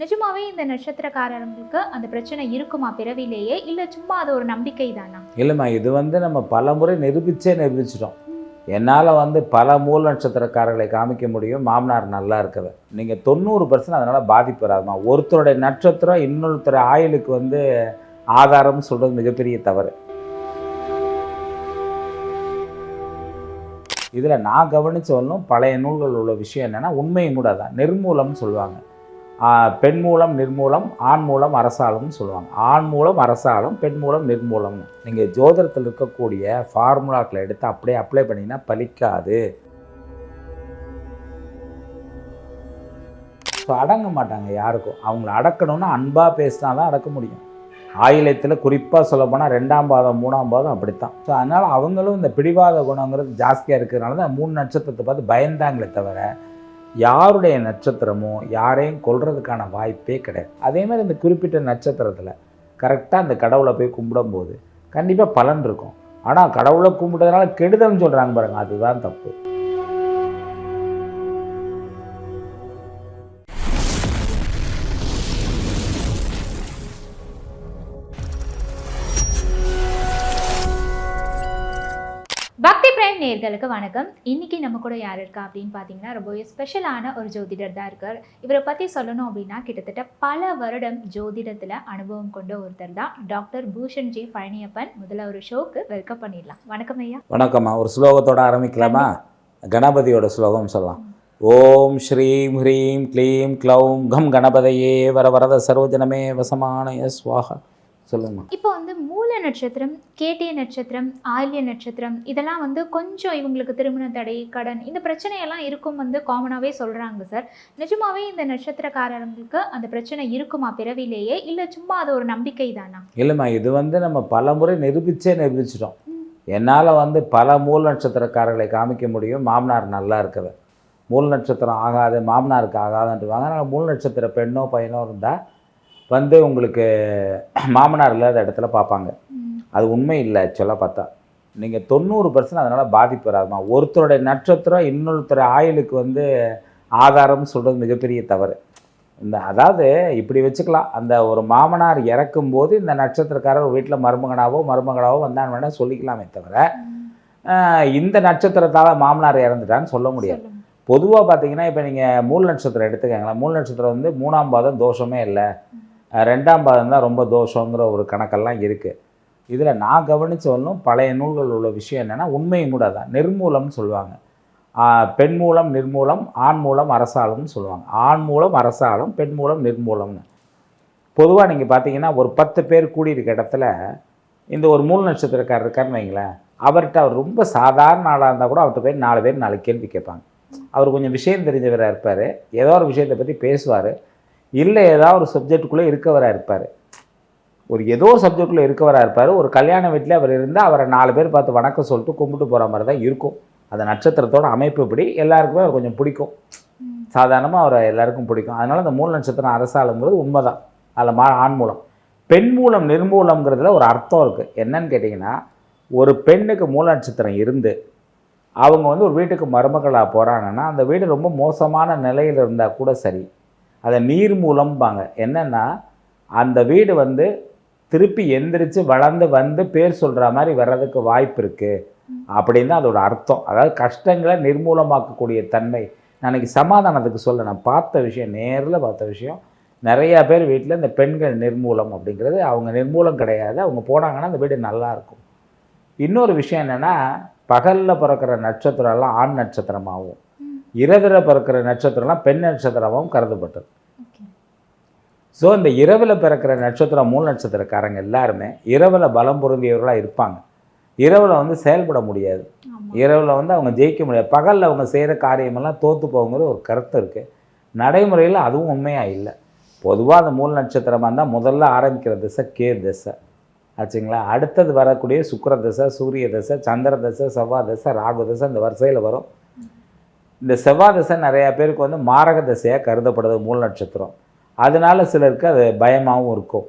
நிஜமாவே இந்த நட்சத்திரக்காரங்களுக்கு அந்த பிரச்சனை இருக்குமா பிறவிலேயே? இல்ல சும்மா அது ஒரு நம்பிக்கை தானா இல்லைம்மா இது வந்து நம்ம பல முறை நிரூபிச்சே நிரூபிச்சிட்டோம். என்னால் வந்து பல மூல நட்சத்திரக்காரர்களை காமிக்க முடியும். மாமனார் நல்லா இருக்குது நீங்கள் தொண்ணூறு பர்சன்ட் அதனால் பாதிப்பு வராதுமா? ஒருத்தருடைய நட்சத்திரம் இன்னொருத்தர் ஆயுளுக்கு வந்து ஆதாரம்னு சொல்கிறது மிகப்பெரிய தவறு. இதில் நான் கவனிச்ச ஒன்றும் பழைய நூல்கள் உள்ள விஷயம் என்னென்னா உண்மையும் கூட தான் நிர்மூலம்னு சொல்லுவாங்க. பெண் மூலம் நிர்மூலம் ஆண் மூலம் அரசாலம்னு சொல்லுவாங்க. ஆண் மூலம் அரசாலம் பெண் மூலம் நிர்மூலம்னு நீங்கள் ஜோதிடத்தில் இருக்கக்கூடிய ஃபார்முலாக்களை எடுத்து அப்படியே அப்ளை பண்ணிங்கன்னா பலிக்காது. ஸோ அடங்க மாட்டாங்க யாருக்கும். அவங்கள அடக்கணும்னா அன்பாக பேசினா தான் அடக்க முடியும். ஆயிலத்தில் குறிப்பாக சொல்லப்போனால் ரெண்டாம் பாதம் மூணாம் பாதம் அப்படித்தான். ஸோ அதனால் அவங்களும் இந்த பிடிவாத குணங்கிறது ஜாஸ்தியாக இருக்கிறதுனால தான் மூணு நட்சத்திரத்தை பார்த்து பயந்தாங்களே தவிர யாருடைய நட்சத்திரமோ யாரையும் கொள்றதுக்கான வாய்ப்பே கிடையாது. அதே மாதிரி இந்த குறிப்பிட்ட நட்சத்திரத்தில் கரெக்டாக அந்த கடவுளை போய் கும்பிடும்போது கண்டிப்பாக பலன் இருக்கும். ஆனால் கடவுளை கும்பிட்டதுனால கெடுதல்னு சொல்கிறாங்க பாருங்க அதுதான் தப்பு. நேர்களுக்கு வணக்கம். இன்னைக்கு நம்ம கூட யார் இருக்கா அப்படின்னு பார்த்தீங்கன்னா ரொம்பவே ஸ்பெஷலான ஒரு ஜோதிடர் தான் இருக்கார். இவரை பற்றி சொல்லணும் அப்படின்னா கிட்டத்தட்ட பல வருடம் ஜோதிடத்தில் அனுபவம் கொண்ட ஒருத்தர் தான் டாக்டர் பூஷன் ஜி பழனியப்பன். முதல்ல ஒரு ஷோக்கு வெல்கம் பண்ணிடலாம். வணக்கம் ஐயா. வணக்கம்மா. ஒரு ஸ்லோகத்தோட ஆரம்பிக்கலாமா? கணபதியோட ஸ்லோகம் சொல்லலாம். ஓம் ஸ்ரீம் ஹ்ரீம் க்ளீம் க்ளௌம் கம் கணபதையே வர வரத சர்வஜனமே வசமானய ஸ்வாஹா. சொல்லுங்கம்மா. இப்போ வந்து மூல நட்சத்திரம் கேட்டிய நட்சத்திரம் ஆயில்ய நட்சத்திரம் இதெல்லாம் வந்து கொஞ்சம் இவங்களுக்கு திருமண தடை கடன் இந்த பிரச்சனையெல்லாம் இருக்கும் வந்து காமனாகவே சொல்கிறாங்க சார் நிஜமாவே இந்த நட்சத்திரக்காரங்களுக்கு அந்த பிரச்சனை இருக்குமா பிறவிலேயே? இல்லை சும்மா அது ஒரு நம்பிக்கை தானா இல்லைம்மா இது வந்து நம்ம பல முறை நிரூபிச்சே நிரூபிச்சிட்டோம். என்னால் வந்து பல மூல நட்சத்திரக்காரர்களை காமிக்க முடியும். மாமனார் நல்லா இருக்குது மூல நட்சத்திரம் ஆகாது மாமனாருக்கு ஆகாதுன்ட்டுவாங்க அதனால் மூல நட்சத்திர பெண்ணோ பையனோ இருந்தால் வந்து உங்களுக்கு மாமனார் இல்லாத இடத்துல பார்ப்பாங்க. அது உண்மை இல்லை ஆக்சுவலாக பார்த்தா. நீங்கள் தொண்ணூறு பர்சன்ட் அதனால் பாதிப்பு வராதுமா ஒருத்தருடைய நட்சத்திரம் இன்னொருத்தர் ஆயுளுக்கு வந்து ஆதாரம்னு சொல்கிறது மிகப்பெரிய தவறு. இந்த அதாவது இப்படி வச்சுக்கலாம். அந்த ஒரு மாமனார் இறக்கும்போது இந்த நட்சத்திரக்காரர் வீட்டில் மருமகனாவோ மருமகளாவோ வந்தான் வேணால் சொல்லிக்கலாமே தவிர இந்த நட்சத்திரத்தால் மாமனார் இறந்துட்டான்னு சொல்ல முடியாது. பொதுவாக பார்த்தீங்கன்னா இப்போ நீங்கள் மூல நட்சத்திரம் எடுத்துக்கங்களேன். மூல நட்சத்திரம் வந்து மூணாம் பாதம் தோஷமே இல்லை. ரெண்டாம் பாதம் தான் ரொம்ப தோஷங்கிற ஒரு கணக்கெல்லாம் இருக்குது இதில் நான் கவனிச்ச ஒன்றும் பழைய நூல்கள் உள்ள விஷயம் என்னென்னா உண்மையும் கூட தான் நிர்மூலம்னு சொல்லுவாங்க. பெண் மூலம் நிர்மூலம் ஆண் மூலம் அரசாலம்னு சொல்லுவாங்க. ஆண் மூலம் அரசாலம் பெண் மூலம் நிர்மூலம்னு. பொதுவாக நீங்கள் பார்த்தீங்கன்னா ஒரு பத்து பேர் கூடியிருக்க இடத்துல இந்த ஒரு மூல நட்சத்திரக்காரர் இருக்காருன்னு வைங்களேன் அவர்கிட்ட அவர் ரொம்ப சாதாரண ஆளாக இருந்தால் கூட அவர்கிட்ட போய் நாலு பேர் நாலு கேள்வி கேட்பாங்க. அவர் கொஞ்சம் விஷயம் தெரிஞ்சவராக இருப்பார். ஏதோ ஒரு விஷயத்தை பற்றி பேசுவார். இல்லை ஏதாவது ஒரு சப்ஜெக்டுக்குள்ளே இருக்கவராக இருப்பார். ஒரு ஏதோ சப்ஜெக்டுக்குள்ளே இருக்கவராக இருப்பார். ஒரு கல்யாண வீட்டில் அவர் இருந்தால் அவரை நாலு பேர் பார்த்து வணக்கம் சொல்லிட்டு கும்பிட்டு போகிற மாதிரி தான் இருக்கும். அந்த நட்சத்திரத்தோட அமைப்பு இப்படி. எல்லாருக்குமே அவர் கொஞ்சம் பிடிக்கும். சாதாரணமாக அவரை எல்லாருக்கும் பிடிக்கும். அதனால் அந்த மூல நட்சத்திரம் அரசாளுங்கிறது உண்மைதான். அதில் மா ஆண் மூலம். பெண் மூலம் நிர்மூலம்ங்கிறதுல ஒரு அர்த்தம் இருக்குது என்னன்னு கேட்டிங்கன்னா ஒரு பெண்ணுக்கு மூல நட்சத்திரம் இருந்து அவங்க வந்து ஒரு வீட்டுக்கு மருமகளாக போகிறாங்கன்னா அந்த வீடு ரொம்ப மோசமான நிலையில் இருந்தால் கூட சரி. அதை நீர் மூலம்பாங்க. என்னென்னா அந்த வீடு வந்து திருப்பி எந்திரிச்சு வளர்ந்து வந்து பேர் சொல்கிற மாதிரி வர்றதுக்கு வாய்ப்பு இருக்குது அப்படின்னு தான் அதோட அர்த்தம். அதாவது கஷ்டங்களை நிர்மூலமாக்கக்கூடிய தன்மை. நான் சமாதானத்துக்கு சொல்ல நான் பார்த்த விஷயம் நேரில் பார்த்த விஷயம் நிறையா பேர் வீட்டில் இந்த பெண்கள் நிர்மூலம் அப்படிங்கிறது அவங்க நிர்மூலம் கிடையாது. அவங்க போனாங்கன்னா அந்த வீடு நல்லா இருக்கும். இன்னொரு விஷயம் என்னென்னா பகலில் பிறக்கிற நட்சத்திரம்லாம் ஆண் நட்சத்திரமாகவும். இரவில் பிறக்கிற நட்சத்திரம்லாம் பெண் நட்சத்திரமாகவும் கருதப்பட்டது. ஸோ இந்த இரவில் பிறக்கிற நட்சத்திரம் மூல நட்சத்திரக்காரங்க எல்லாருமே இரவில் பலம் பொருந்தியவர்களாக இருப்பாங்க. இரவில் வந்து செயல்பட முடியாது. இரவில் வந்து அவங்க ஜெயிக்க முடியாது. பகலில் அவங்க செய்கிற காரியமெல்லாம் தோற்று போகுங்கிற ஒரு கருத்து இருக்குது நடைமுறையில் அதுவும் உண்மையாக இல்லை. பொதுவாக அந்த மூல நட்சத்திரமாக இருந்தால் முதல்ல ஆரம்பிக்கிற திசை கே திசை. ஆச்சுங்களா? அடுத்தது வரக்கூடிய சுக்கிர திசை சூரிய திசை சந்திர திசை செவ்வாய் திசை ராகு திசை இந்த வரிசையில் வரும். இந்த செவ்வாய் திசை நிறையா பேருக்கு வந்து மாரக திசையாக கருதப்படுது மூல நட்சத்திரம். அதனால சிலருக்கு அது பயமாகவும் இருக்கும்.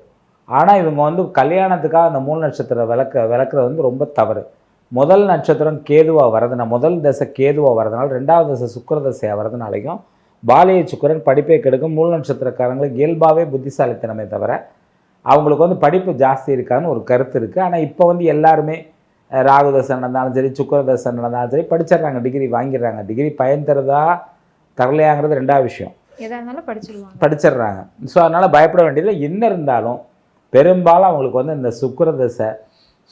ஆனால் இவங்க வந்து கல்யாணத்துக்காக அந்த மூல நட்சத்திரம் விளக்க விளக்குறது வந்து ரொம்ப தவறு. முதல் நட்சத்திரம் கேதுவாக வரதுனா முதல் தசை கேதுவாக வரதுனால ரெண்டாவது தசை சுக்கர தசையாக வரதுனாலையும் பாலிய சுக்கரன் படிப்பை கெடுக்கும். மூல நட்சத்திரக்காரங்களுக்கு இயல்பாகவே புத்திசாலித்தனமே தவிர அவங்களுக்கு வந்து படிப்பு ஜாஸ்தி இருக்கான்னு ஒரு கருத்து இருக்குது ஆனால் இப்போ வந்து எல்லாருமே ராகு தசை நடந்தாலும் சரி சுக்கர தசை நடந்தாலும் சரி படிச்சிடுறாங்க டிகிரி வாங்கிடுறாங்க. டிகிரி பயன் தருதா தரலையாங்கிறது ரெண்டாவது விஷயம். எதா இருந்தாலும் படிச்சிருவாங்க. படிச்சிடுறாங்க. ஸோ அதனால் பயப்பட வேண்டியதில்லை. என்ன இருந்தாலும் பெரும்பாலும் அவங்களுக்கு வந்து இந்த சுக்கிர தசை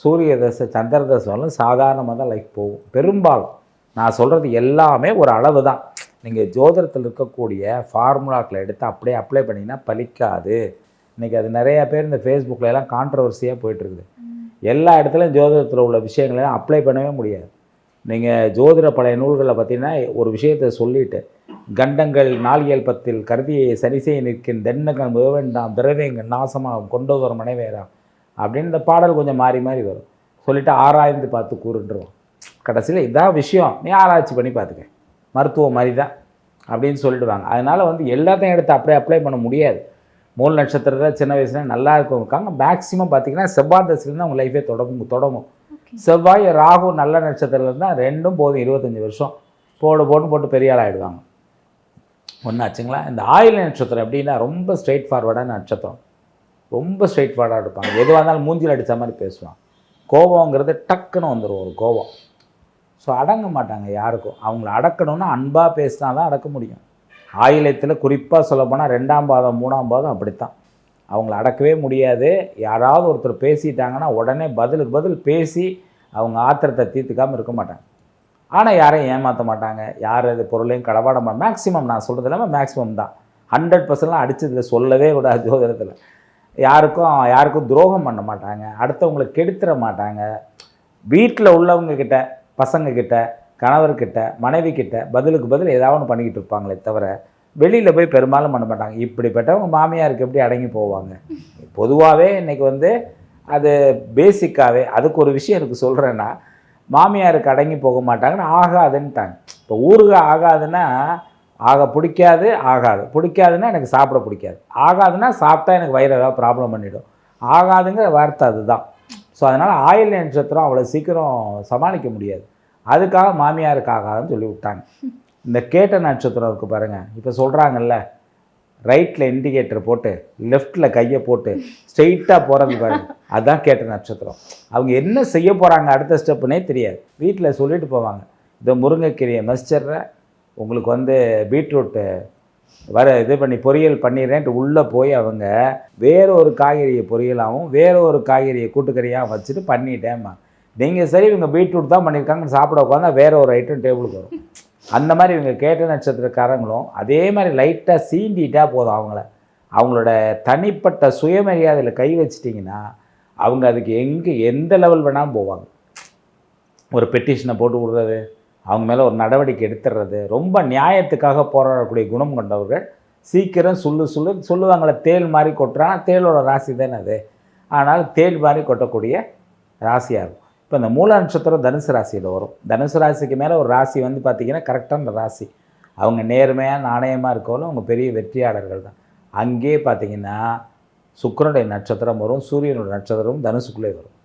சூரிய தசை சந்திர தசைலாம் சாதாரணமாக தான் லைஃப் போகும். பெரும்பாலும் நான் சொல்கிறது எல்லாமே ஒரு அளவு தான். நீங்கள் ஜோதிடத்தில் இருக்கக்கூடிய ஃபார்முலாக்களை எடுத்து அப்படியே அப்ளை பண்ணிங்கன்னா பலிக்காது. இன்றைக்கி அது நிறையா பேர் இந்த ஃபேஸ்புக்கில் எல்லாம் கான்ட்ரவர்சியாக போயிட்டுருக்குது. எல்லா இடத்துலையும் ஜோதிடத்தில் உள்ள விஷயங்களை அப்ளை பண்ணவே முடியாது. நீங்கள் ஜோதிட பழைய நூல்களில் பார்த்தீங்கன்னா ஒரு விஷயத்தை சொல்லிட்டு கண்டங்கள் நாளியல் பத்தில் கருதியை சரி செய்ய நிற்கின் தென்னங்கள் முகவேண்டாம் திரவியங்கள் நாசமாகும் கொண்டு வரும் மனைவேறாம் அப்படின்னு இந்த பாடல் கொஞ்சம் மாறி மாறி வரும். சொல்லிட்டு ஆராய்ந்து பார்த்து கூறுன்றோம் கடைசியில் இதான் விஷயம். நீ ஆராய்ச்சி பண்ணி பார்த்துக்க. மருத்துவம் மாதிரி தான் அப்படின்னு சொல்லிடுவாங்க. அதனால் வந்து எல்லாத்தையும் எடுத்து அப்படியே அப்ளை பண்ண முடியாது. மூல நட்சத்திரத்தில் சின்ன வயசுல நல்லா இருக்கவங்க மேக்ஸிமம் பார்த்தீங்கன்னா செவ்வாய் தசையிலேருந்து அவங்க லைஃபே தொடங்கும் தொடங்கும். செவ்வாய் ராகு நல்ல நட்சத்திரத்தில் இருந்தால் ரெண்டும் போதும் இருபத்தஞ்சி வருஷம். போடு போட்டு போட்டு பெரிய ஆள் ஆகிடுவாங்க ஒன்றாச்சுங்களா இந்த ஆயில் நட்சத்திரம் எப்படின்னா ரொம்ப ஸ்ட்ரெயிட் ஃபார்வர்டான நட்சத்திரம். ரொம்ப ஸ்ட்ரெயிட் ஃபார்வர்டாக இருப்பாங்க எதுவாக இருந்தாலும் மூஞ்சில் அடித்த மாதிரி பேசுவான். கோபங்கிறது டக்குன்னு வந்துடும் ஒரு கோபம். ஸோ அடங்க மாட்டாங்க யாருக்கும். அவங்கள அடக்கணும்னா அன்பாக பேசினா தான் அடக்க முடியும். ஆயிலத்தில் குறிப்பாக சொல்லப்போனால் ரெண்டாம் பாதம் மூணாம் பாதம் அப்படித்தான். அவங்கள அடக்கவே முடியாது. யாராவது ஒருத்தர் பேசிட்டாங்கன்னா உடனே பதிலுக்கு பதில் பேசி அவங்க ஆத்திரத்தை தீர்த்துக்காமல் இருக்க மாட்டாங்க. ஆனால் யாரையும் ஏமாற்ற மாட்டாங்க. யார் அது பொருளையும் களவாட மேக்ஸிமம் நான் சொல்கிறது இல்லாமல் மேக்ஸிமம் தான். ஹண்ட்ரட் பர்சன்ட்லாம் அடிச்சதில் சொல்லவே கூடாது ஜோதிடத்தில். யாருக்கும் யாருக்கும் துரோகம் பண்ண மாட்டாங்க. அடுத்தவங்களை கெடுத்துட மாட்டாங்க. வீட்டில் உள்ளவங்கக்கிட்ட பசங்கக்கிட்ட கணவர்கிட்ட மனைவிக்கிட்ட பதிலுக்கு பதில் ஏதாவது ஒன்று பண்ணிக்கிட்டு இருப்பாங்களே தவிர வெளியில் போய் பெரும்பாலும் பண்ண மாட்டாங்க. இப்படிப்பட்டவங்க மாமியாருக்கு எப்படி அடங்கி போவாங்க? பொதுவாகவே இன்றைக்கி வந்து அது பேசிக்காகவே அதுக்கு ஒரு விஷயம் எனக்கு சொல்கிறேன்னா மாமியாருக்கு அடங்கி போக மாட்டாங்கன்னு ஆகாதுன்ட்டாங்க. இப்போ ஊருக ஆகாதுன்னா ஆக பிடிக்காது ஆகாது. பிடிக்காதுன்னா எனக்கு சாப்பிட பிடிக்காது. ஆகாதுன்னா சாப்பிட்டா எனக்கு வயிறு ஏதாவது ப்ராப்ளம் பண்ணிவிடும் ஆகாதுங்கிற வார்த்தை அதுதான். ஸோ அதனால் ஆயில் நட்சத்திரம் அவ்வளோ சீக்கிரம் சமாளிக்க முடியாது. அதுக்காக மாமியாருக்கு ஆகாதுன்னு சொல்லி விட்டாங்க இந்த கேட்ட நட்சத்திரம் இருக்குது பாருங்கள் இப்போ சொல்கிறாங்கல்ல ரைட்டில் இண்டிகேட்டர் போட்டு லெஃப்ட்டில் கையை போட்டு ஸ்ட்ரெயிட்டாக போகிறது பாருங்க அதுதான் கேட்ட நட்சத்திரம். அவங்க என்ன செய்ய போகிறாங்க அடுத்த ஸ்டெப்புனே தெரியாது. வீட்டில் சொல்லிட்டு போவாங்க. இந்த முருங்கைக்கீரையை மசிச்சிட்ற உங்களுக்கு வந்து பீட்ரூட்டு வர இது பண்ணி பொரியல் பண்ணிடுறேன்ட்டு உள்ளே போய் அவங்க வேற ஒரு காய்கறியை பொரியலாகவும் வேற ஒரு காய்கறியை கூட்டுக்கறியாக வச்சுட்டு பண்ணிட்டேம்மா. நீங்கள் சரி இவங்க பீட்ரூட் தான் பண்ணியிருக்காங்கன்னு சாப்பிட உட்காந்தா வேற ஒரு ஐட்டம் டேபிளுக்கு வரும். அந்த மாதிரி இவங்க கேட்ட நட்சத்திரக்காரங்களும் அதே மாதிரி லைட்டாக சீண்டிட்டா போதும் அவங்கள. அவங்களோட தனிப்பட்ட சுயமரியாதையில் கை வச்சிட்டிங்கன்னா அவங்க அதுக்கு எங்கே எந்த லெவல் வேணாலும் போவாங்க. ஒரு பெட்டிஷனை போட்டு விடுறது அவங்க மேலே ஒரு நடவடிக்கை எடுத்துடுறது ரொம்ப நியாயத்துக்காக போராடக்கூடிய குணம் கொண்டவர்கள் சீக்கிரம் சொல்லு சொல்லு சொல்லுவாங்களே தேள் மாதிரி கொட்டுறான் தேலோட ராசி தானே அது. ஆனால் தேள் மாதிரி கொட்டக்கூடிய ராசியாக இருக்கும். இப்போ இந்த மூல நட்சத்திரம் தனுசு ராசியில் வரும். தனுசு ராசிக்கு மேலே ஒரு ராசி வந்து பார்த்திங்கன்னா கரெக்டான ராசி. அவங்க நேர்மையாக நாணயமாக இருக்கவங்களும் அவங்க பெரிய வெற்றியாளர்கள் தான். அங்கேயே பார்த்தீங்கன்னா சுக்கரனுடைய நட்சத்திரம் வரும் சூரியனுடைய நட்சத்திரம் தனுசுக்குள்ளே வரும்.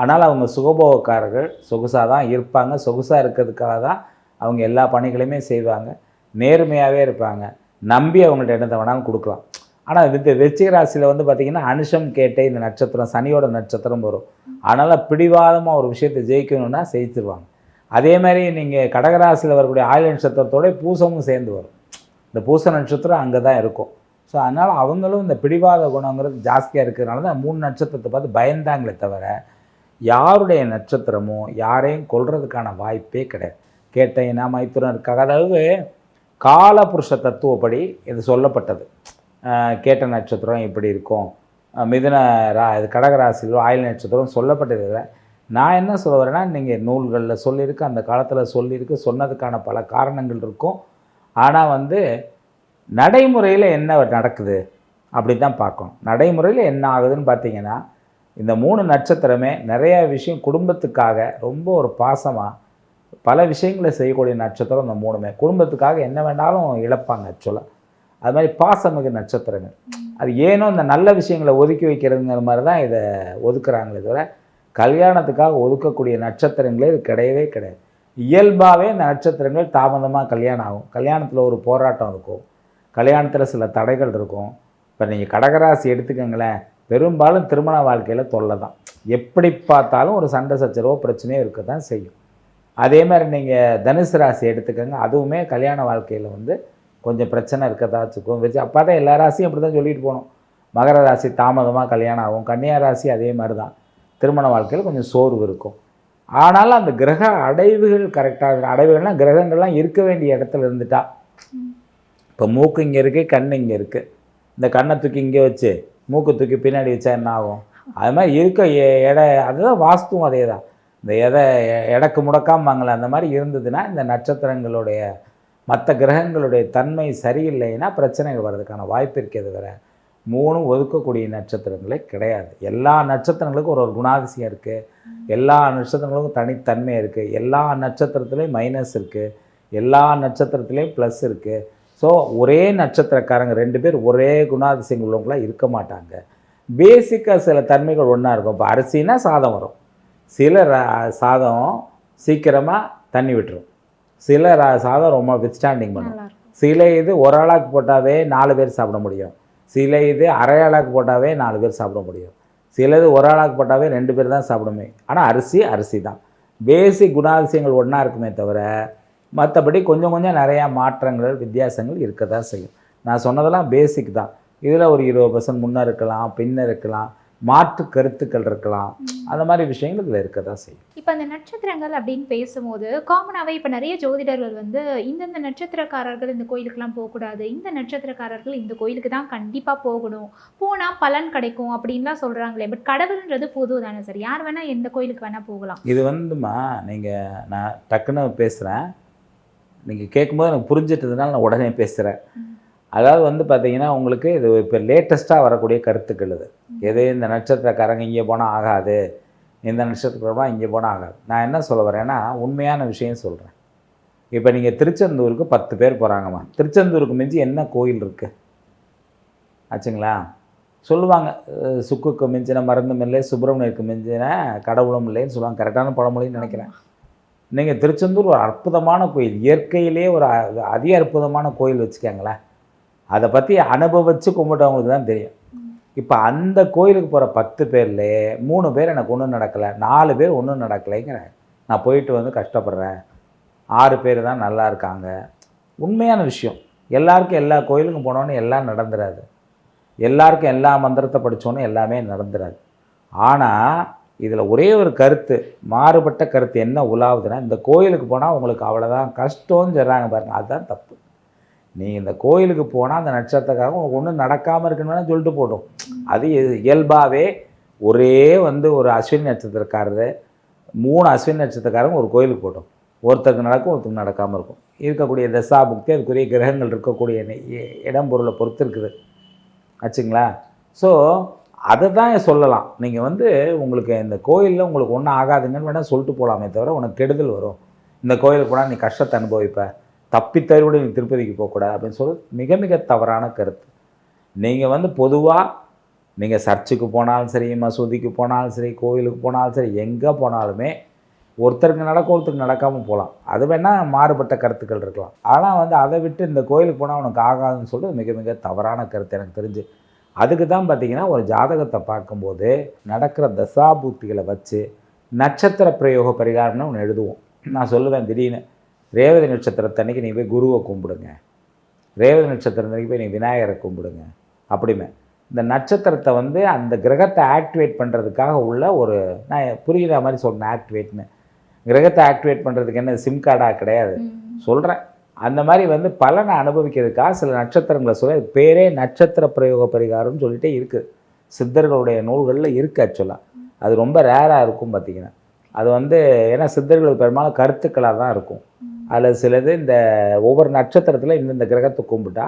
ஆனால் அவங்க சுகபோகக்காரர்கள் சொகுசாக தான் இருப்பாங்க. சொகுசாக இருக்கிறதுக்காக தான் அவங்க எல்லா பணிகளையுமே செய்வாங்க. நேர்மையாகவே இருப்பாங்க. நம்பி அவங்கள்ட்ட என்னத்தை வேணாலும் கொடுக்கலாம். ஆனால் இந்த விருச்சிக ராசியில் வந்து பார்த்திங்கன்னா அனுஷம் கேட்டே இந்த நட்சத்திரம் சனியோட நட்சத்திரம் வரும். அதனால் பிடிவாதமாக ஒரு விஷயத்தை ஜெயிக்கணும்னா ஜெயிச்சிருவாங்க. அதே மாதிரி நீங்கள் கடகராசியில் வரக்கூடிய ஆயுள் நட்சத்திரத்தோட பூசமும் சேர்ந்து வரும். இந்த பூச நட்சத்திரம் அங்கே தான் இருக்கும். ஸோ அதனால் அவங்களும் இந்த பிடிவாத குணங்கிறது ஜாஸ்தியாக இருக்கிறதுனால தான் மூணு நட்சத்திரத்தை பார்த்து பயந்தாங்களே தவிர யாருடைய நட்சத்திரமோ யாரையும் கொல்றதுக்கான வாய்ப்பே கிடையாது. கேட்டேன்னா மைத்துரன் இருக்காங்க அதாவது காலபுருஷ தத்துவப்படி இது சொல்லப்பட்டது. கேட்ட நட்சத்திரம் இப்படி இருக்கும். மிதுன ரா இது கடகராசியில் ஆயுள் நட்சத்திரம் சொல்லப்பட்டது இல்லை. நான் என்ன சொல்ல வரேன்னா நீங்கள் நூல்களில் சொல்லியிருக்கு அந்த காலத்தில் சொல்லியிருக்கு சொன்னதுக்கான பல காரணங்கள் இருக்கும். ஆனால் வந்து நடைமுறையில் என்ன நடக்குது அப்படி தான் பார்க்கணும். நடைமுறையில் என்ன ஆகுதுன்னு பார்த்தீங்கன்னா இந்த மூணு நட்சத்திரமே நிறைய விஷயம் குடும்பத்துக்காக ரொம்ப ஒரு பாசமாக பல விஷயங்களை செய்யக்கூடிய நட்சத்திரம் இந்த மூணுமே. குடும்பத்துக்காக என்ன வேணாலும் இழப்பாங்க ஆக்சுவலாக அது மாதிரி பாசமிகு நட்சத்திரங்கள். அது ஏனோ இந்த நல்ல விஷயங்களை ஒதுக்கி வைக்கிறதுங்கிற மாதிரி தான் இதை ஒதுக்குறாங்களே தவிர கல்யாணத்துக்காக ஒதுக்கக்கூடிய நட்சத்திரங்களே இது கிடையவே கிடையாது. இயல்பாகவே இந்த நட்சத்திரங்கள் தாமதமாக கல்யாணம் ஆகும். கல்யாணத்தில் ஒரு போராட்டம் இருக்கும். கல்யாணத்தில் சில தடைகள் இருக்கும். இப்போ நீங்கள் கடகராசி எடுத்துக்கங்களேன் பெரும்பாலும் திருமண வாழ்க்கையில் தொல்லை தான். எப்படி பார்த்தாலும் ஒரு சண்டை சச்சரவோ பிரச்சனையோ இருக்க தான் செய்யும். அதே மாதிரி நீங்கள் தனுசு ராசி எடுத்துக்கோங்க அதுவுமே கல்யாண வாழ்க்கையில் வந்து கொஞ்சம் பிரச்சனை இருக்கதா வச்சு அப்போ தான் எல்லா ராசியும் அப்படி தான் சொல்லிட்டு போகணும் மகர ராசி தாமதமாக கல்யாணம் ஆகும். கன்னியா ராசி அதே மாதிரி தான் திருமண வாழ்க்கையில் கொஞ்சம் சோர்வு இருக்கும். ஆனாலும் அந்த கிரக அடைவுகள் கரெக்டாக அடைவுகள்னால் கிரகங்கள்லாம் இருக்க வேண்டிய இடத்துல இருந்துட்டா. இப்போ மூக்கு இங்கே இருக்குது கண் இங்கே இருக்குது இந்த கண்ணை தூக்கி இங்கே வச்சு மூக்கு தூக்கி பின்னாடி வச்சா என்ன ஆகும்? அது மாதிரி இருக்க எ- எடை அதுதான் வாஸ்துவும் அதே தான் இந்த எதை எடக்கு முடக்காம்பாங்களே அந்த மாதிரி இருந்ததுன்னா இந்த நட்சத்திரங்களுடைய மற்ற கிரகங்களுடைய தன்மை சரியில்லைன்னா பிரச்சனைகள் வர்றதுக்கான வாய்ப்பு இருக்கிறது வேற மூணும் ஒதுக்கக்கூடிய நட்சத்திரங்களே கிடையாது. எல்லா நட்சத்திரங்களுக்கும் ஒரு ஒரு குணாதிசயம் இருக்குது எல்லா நட்சத்திரங்களுக்கும் தனித்தன்மை இருக்குது எல்லா நட்சத்திரத்துலேயும் மைனஸ் இருக்குது எல்லா நட்சத்திரத்துலேயும் ப்ளஸ் இருக்குது ஸோ ஒரே நட்சத்திரக்காரங்க ரெண்டு பேர் ஒரே குணாதிசயங்கள் உள்ளவங்களாம் இருக்க மாட்டாங்க. பேசிக்காக சில தன்மைகள் ஒன்றா இருக்கும். இப்போ அரிசினா சாதம் வரும். சில ர- சாதம் சீக்கிரமாக தண்ணி விட்டுரும். சில சாதம் ரொம்ப வித்ஸ்டாண்டிங் பண்ணும். சில இது ஒரு ஆளாக்கு போட்டாவே நாலு பேர் சாப்பிட முடியும். சில இது அரை ஆளாக்கு போட்டாவே நாலு பேர் சாப்பிட முடியும். சிலது ஒரு ஆளாக்கு போட்டாவே ரெண்டு பேர் தான் சாப்பிட முடியும் ஆனால் அரிசி அரிசி தான். பேசிக் குணாதிசயங்கள் ஒன்றா இருக்குமே தவிர மற்றபடி கொஞ்சம் கொஞ்சம் நிறையா மாற்றங்கள் வித்தியாசங்கள் இருக்க தான் செய்யும். நான் சொன்னதெல்லாம் பேசிக் தான். இதில் ஒரு இருபது பர்சன்ட் முன்னே இருக்கலாம் பின்ன இருக்கலாம். மாற்று கருத்துக்கள் இருக்கலாம். அந்த மாதிரி விஷயங்கள் இதில் இருக்க தான் செய்யும். இப்போ அந்த நட்சத்திரங்கள் அப்படின்னு பேசும்போது காமனாகவே இப்போ நிறைய ஜோதிடர்கள் வந்து இந்தந்த நட்சத்திரக்காரர்கள் இந்த கோயிலுக்கெல்லாம் போகக்கூடாது இந்த நட்சத்திரக்காரர்கள் இந்த கோயிலுக்கு தான் கண்டிப்பாக போகணும் போனால் பலன் கிடைக்கும் அப்படின்லாம் சொல்கிறாங்களே பட் கடவுள்ன்றது பொது தானே சார் யார் வேணால் எந்த கோயிலுக்கு வேணால் போகலாம். இது வந்துமா நீங்கள் நான் டக்குன்னு பேசுகிறேன் நீங்கள் கேட்கும்போது எனக்கு புரிஞ்சிட்டதுனால நான் உடனே பேசுகிறேன் அதாவது வந்து பார்த்தீங்கன்னா உங்களுக்கு இது இப்போ லேட்டஸ்ட்டாக வரக்கூடிய கருத்துக்கள் இது. எது இந்த நட்சத்திரக்காரங்க இங்கே போனால் ஆகாது இந்த நட்சத்திரக்காரங்க இங்கே போனால் ஆகாது. நான் என்ன சொல்ல வரேன்னா உண்மையான விஷயம் சொல்கிறேன் இப்போ நீங்கள் திருச்செந்தூருக்கு பத்து பேர் போகிறாங்கம்மா திருச்செந்தூருக்கு மிஞ்சி என்ன கோயில் இருக்குது ஆச்சுங்களா? சொல்லுவாங்க சுக்குக்கு மிஞ்சின மருந்தும் இல்லை சுப்பிரமணியருக்கு மிஞ்சின கடவுளும் இல்லைன்னு சொல்லுவாங்க. கரெக்டான பழமொழின்னு நினைக்கிறேன். நீங்கள் திருச்செந்தூர் ஒரு அற்புதமான கோயில். இயற்கையிலே ஒரு அ- அதி அற்புதமான கோயில் வச்சுக்கோங்களேன். அதை பற்றி அனுபவித்து கும்பிட்டவங்களுக்கு தான் தெரியும். இப்போ அந்த கோயிலுக்கு போகிற பத்து பேரில் மூணு பேர் எனக்கு ஒன்றும் நடக்கலை நாலு பேர் ஒன்றும் நடக்கலைங்கிறேன் நான் போயிட்டு வந்து கஷ்டப்படுறேன். ஆறு பேர் தான் நல்லா இருக்காங்க. உண்மையான விஷயம். எல்லாருக்கும் எல்லா கோயிலுக்கும் போனோன்னு எல்லாம் நடந்துடாது எல்லாருக்கும் எல்லா மந்திரத்தை படித்தோன்னு எல்லாமே நடந்துடாது ஆனால் இதில் ஒரே ஒரு கருத்து மாறுபட்ட கருத்து என்ன உலாவுதுன்னா இந்த கோயிலுக்கு போனால் உங்களுக்கு அவ்வளோதான் கஷ்டம்னு சொல்கிறாங்க பாருங்கள் அதுதான் தப்பு. நீ இந்த கோயிலுக்கு போனால் அந்த நட்சத்திரக்காரங்க உங்களுக்கு ஒன்றும் நடக்காமல் இருக்குன்னு சொல்லிட்டு போட்டோம். அது இயல்பாகவே ஒரே வந்து ஒரு அஸ்வினி நட்சத்திரக்காரரு மூணு அஸ்வினி நட்சத்திரக்காரங்க ஒரு கோயிலுக்கு போட்டோம். ஒருத்தருக்கு நடக்கும் ஒருத்தருக்கு நடக்காமல் இருக்கும். இருக்கக்கூடிய தசா புக்தி அதுக்குரிய கிரகங்கள் இருக்கக்கூடிய இடம் பொருளை பொறுத்து இருக்குது. ஆச்சுங்களா? ஸோ அதை தான் சொல்லலாம். நீங்கள் வந்து உங்களுக்கு இந்த கோயிலில் உங்களுக்கு ஒன்றும் ஆகாதுங்கன்னு வேணால் சொல்லிட்டு போகலாமே தவிர உனக்கு கெடுதல் வரும். இந்த கோயிலுக்கு போனால் நீ கஷ்டத்தை அனுபவிப்ப. தப்பித்தறிவோடு நீ திருப்பதிக்கு போகக்கூடாது அப்படின்னு சொல்லி மிக மிக தவறான கருத்து. நீங்கள் வந்து பொதுவாக நீங்கள் சர்ச்சுக்கு போனாலும் சரி மசூதிக்கு போனாலும் சரி கோயிலுக்கு போனாலும் சரி எங்கே போனாலுமே ஒருத்தருக்கு நடக்க ஒருத்தருக்கு நடக்காமல் போகலாம். அது வேணால் மாறுபட்ட கருத்துக்கள் இருக்கலாம். ஆனால் வந்து அதை விட்டு இந்த கோயிலுக்கு போனால் உனக்கு ஆகாதுன்னு சொல்லிட்டு மிக மிக தவறான கருத்து எனக்கு தெரிஞ்சு. அதுக்கு தான் பார்த்திங்கன்னா ஒரு ஜாதகத்தை பார்க்கும்போது நடக்கிற தசாபூர்த்திகளை வச்சு நட்சத்திர பிரயோக பரிகாரம்னு ஒன்று எழுதுவோம். நான் சொல்லுவேன் திடீர்னு. ரேவதி நட்சத்திரத்தன்னைக்கு நீ போய் குருவை கும்பிடுங்க. ரேவதி நட்சத்திரத்தன்னைக்கு போய் நீ விநாயகரை கும்பிடுங்க. அப்படிமே. இந்த நட்சத்திரத்தை வந்து அந்த கிரகத்தை ஆக்டிவேட் பண்ணுறதுக்காக உள்ள ஒரு நான் புரிகிற மாதிரி சொல்கிறேன் ஆக்டிவேட்னு கிரகத்தை ஆக்டிவேட் பண்ணுறதுக்கு என்ன சிம் கார்டாக கிடையாது. சொல்கிறேன் அந்த மாதிரி வந்து பலனை அனுபவிக்கிறதுக்காக சில நட்சத்திரங்களை சொல்ல பேரே நட்சத்திர பிரயோக பரிகாரம்னு சொல்லிட்டே இருக்குது சித்தர்களுடைய நூல்களில் இருக்குது ஆக்சுவலாக அது ரொம்ப ரேராக இருக்கும் பார்த்தீங்கன்னா அது வந்து ஏன்னா சித்தர்கள் பெரும்பாலும் கருத்துக்களாக தான் இருக்கும் அதில் சிலது இந்த ஒவ்வொரு நட்சத்திரத்தில் இந்தந்த கிரகத்தை கும்பிட்டா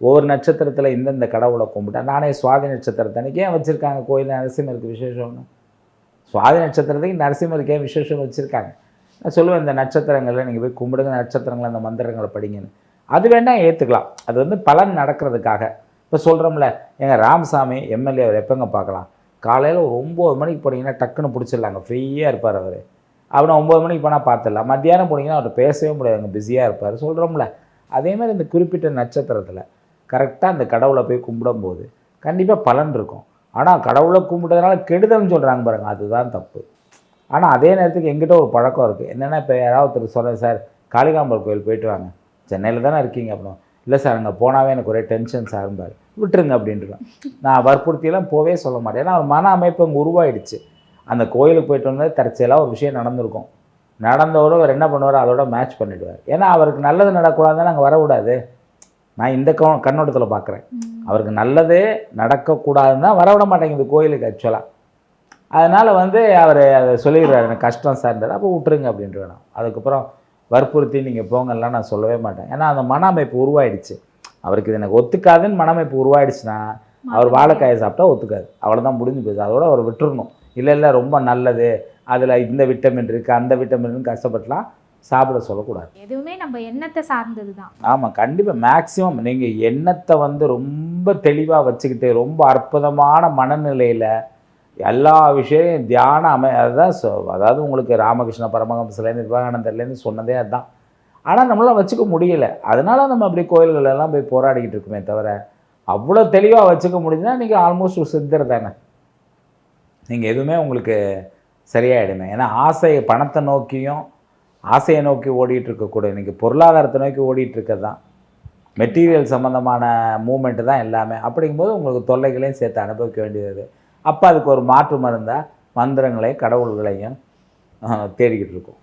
ஒவ்வொரு நட்சத்திரத்தில் இந்தந்த கடவுளை கும்பிட்டா நானே சுவாதி நட்சத்திரத்தன்னைக்கு ஏன் வச்சுருக்காங்க? கோயில் நரசிம்மருக்கு விசேஷம்னு. சுவாதி நட்சத்திரத்துக்கு நரசிம்மருக்கு ஏன் விசேஷம் வச்சுருக்காங்க. நான் சொல்லுவேன் இந்த நட்சத்திரங்களில் நீங்கள் போய் கும்பிடுங்க நட்சத்திரங்கள் அந்த மந்திரங்களை படிங்கன்னு. அது வேணால் ஏற்றுக்கலாம் அது வந்து பலன் நடக்கிறதுக்காக. இப்போ சொல்கிறோம்ல எங்கள் ராமசாமி எம்எல்ஏ அவர் எப்போங்க பார்க்கலாம்? காலையில் ஒரு ஒம்பது மணிக்கு போனீங்கன்னா டக்குன்னு பிடிச்சிடலாங்க. ஃப்ரீயாக இருப்பார் அவர். அவனை ஒம்பது மணிக்கு போனால் பார்த்துடலாம். மத்தியானம் போனீங்கன்னா அவர்கிட்ட பேசவே முடியாது. அங்கே பிஸியாக இருப்பார். சொல்கிறோம்ல அதே மாதிரி இந்த குறிப்பிட்ட நட்சத்திரத்தில் கரெக்டாக அந்த கடவுளை போய் கும்பிடும்போது கண்டிப்பாக பலன் இருக்கும். ஆனால் கடவுளை கும்பிட்டதுனால கெடுதல்னு சொல்கிறாங்க பாருங்க. அதுதான் தப்பு. ஆனால் அதே நேரத்துக்கு எங்கிட்ட ஒரு பழக்கம் இருக்குது என்னென்னா இப்போ யாராவது ஒருத்தர் சொல்கிறேன் சார் காளிகாம்பர் கோயில் போயிட்டு வாங்க. சென்னையில் தானே இருக்கீங்க அப்புறம் இல்லை சார் அங்கே போனாவே எனக்கு ஒரே டென்ஷன் சார்பார் விட்டுருங்க அப்படின்ட்டுருவேன் நான் வற்புறுத்தியெல்லாம் போவே சொல்ல மாட்டேன். ஏன்னா ஒரு மன அமைப்பு அங்கே உருவாயிடுச்சு. அந்த கோயிலுக்கு போயிட்டு வந்தது தற்செயலாக ஒரு விஷயம் நடந்திருக்கும். நடந்தவரும் அவர் என்ன பண்ணுவார் அதோட மேட்ச் பண்ணிடுவார். ஏன்னா அவருக்கு நல்லது நடக்கூடாதுன்னு அங்கே வரக்கூடாது. நான் இந்த கண் கண்ணோட்டத்தில் பார்க்குறேன் அவருக்கு நல்லதே நடக்கக்கூடாதுன்னு தான் வரவிட மாட்டேங்குது கோயிலுக்கு ஆக்சுவலாக அதனால் வந்து அவர் அதை சொல்லிடுறாரு எனக்கு கஷ்டம் சார்ன்றார் அப்போ விட்டுருங்க அப்படின்ட்டு வேணும். அதுக்கப்புறம் வற்புறுத்தி நீங்கள் போங்கலாம் நான் சொல்லவே மாட்டேன். ஏன்னா அந்த மன அமைப்பு உருவாயிடுச்சு. அவருக்கு இது எனக்கு ஒத்துக்காதுன்னு மன அமைப்பு உருவாயிடுச்சுன்னா அவர் வாழைக்காயை சாப்பிட்டா ஒத்துக்காது. அவ்வளோதான் முடிஞ்சு போகுது அதோட அவர் விட்டுறணும். இல்லை இல்லை ரொம்ப நல்லது. அதில் இந்த விட்டமின் இருக்குது அந்த விட்டமின் கஷ்டப்பட்டுலாம் சாப்பிட சொல்லக்கூடாது. எதுவுமே நம்ம எண்ணத்தை சார்ந்தது தான் ஆமாம் கண்டிப்பாக மேக்ஸிமம் நீங்கள் எண்ணத்தை வந்து ரொம்ப தெளிவாக வச்சுக்கிட்டு ரொம்ப அற்புதமான மனநிலையில் எல்லா விஷயம் தியான அமை அதுதான் சொ அதாவது உங்களுக்கு ராமகிருஷ்ண பரமஹம்சலேருந்து விவேகானந்தர்லேருந்து சொன்னதே அதுதான். ஆனால் நம்மளால் வச்சுக்க முடியல. அதனால நம்ம அப்படி கோயில்கள் எல்லாம் போய் போராடிக்கிட்டு இருக்குமே தவிர அவ்வளோ தெளிவாக வச்சுக்க முடிஞ்சுன்னா நீங்கள் ஆல்மோஸ்ட் ஒரு சித்தர் தானே. நீங்கள் எதுவுமே உங்களுக்கு சரியாயிடுமே. ஏன்னா ஆசையை பணத்தை நோக்கியும் ஆசையை நோக்கி ஓடிட்டு இருக்கக்கூட இன்றைக்கி பொருளாதாரத்தை நோக்கி ஓடிட்டு இருக்கிறது தான். மெட்டீரியல் சம்மந்தமான மூமெண்ட்டு தான் எல்லாமே. அப்படிங்கும்போது உங்களுக்கு தொல்லைகளையும் சேர்த்து அனுபவிக்க வேண்டியது. அப்போ அதுக்கு ஒரு மாற்று மருந்தாக மந்திரங்களையும் கடவுள்களையும் தேடிக்கிட்டு இருக்கோம்.